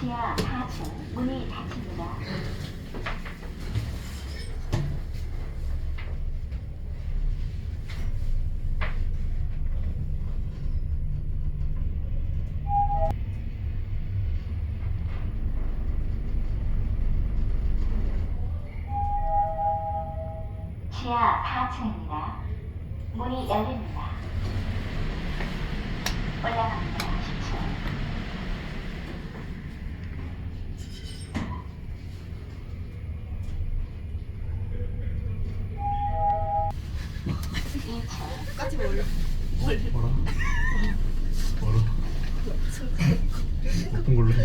지하 4층 문이 닫힙니다. 지하 4층입니다. 문이 열립니다. 올라갑니다. 까지 몰라. 뭐라? 뭐라? 어떤 걸로 해?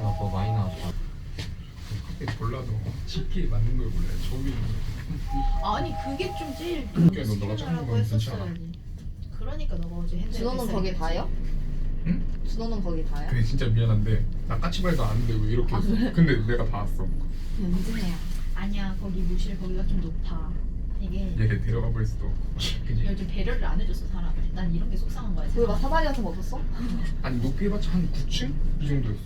나뭐 많이 나왔다. 커피 골라도 치킨 맞는 걸 골라요. 조미 아니 그게 좀 제일 그게 너 너가 찾는 라고 건 괜찮아. 했었어야지. 그러니까 너가 어제 핸드 준호는 거기 다요? 응? 준호는 거기 다요? 근데 진짜 미안한데 나 까치발도 아는데 왜 이렇게 했어? 근데 내가 다 왔어. 연진이야. 아니야 거기 무실 거기가 좀 높아. 얘 데려가 버릴 수도. 그지? 요즘 배려를 안 해줬어 사람을. 난 이런 게 속상한 거야. 거기 막 세상에. 사다리 같은 거 없었어? 아니 높이 해봤자 한 9층 이 정도였어.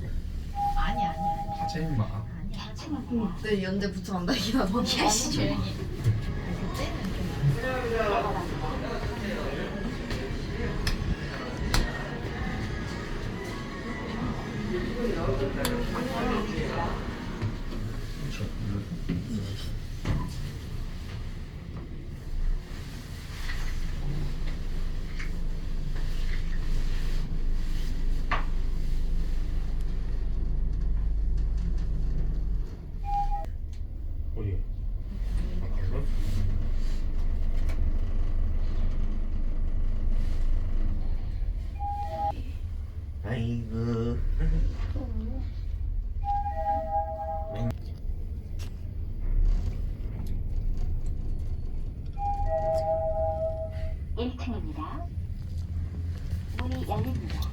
아니야 아니야 가자 임마. 아니야. 4층입니다. 내 연대 안다 이나 너. 야씨 조용히. 해. 그때는 좀 어디? 아이고. 일층입니다 문이 열립니다.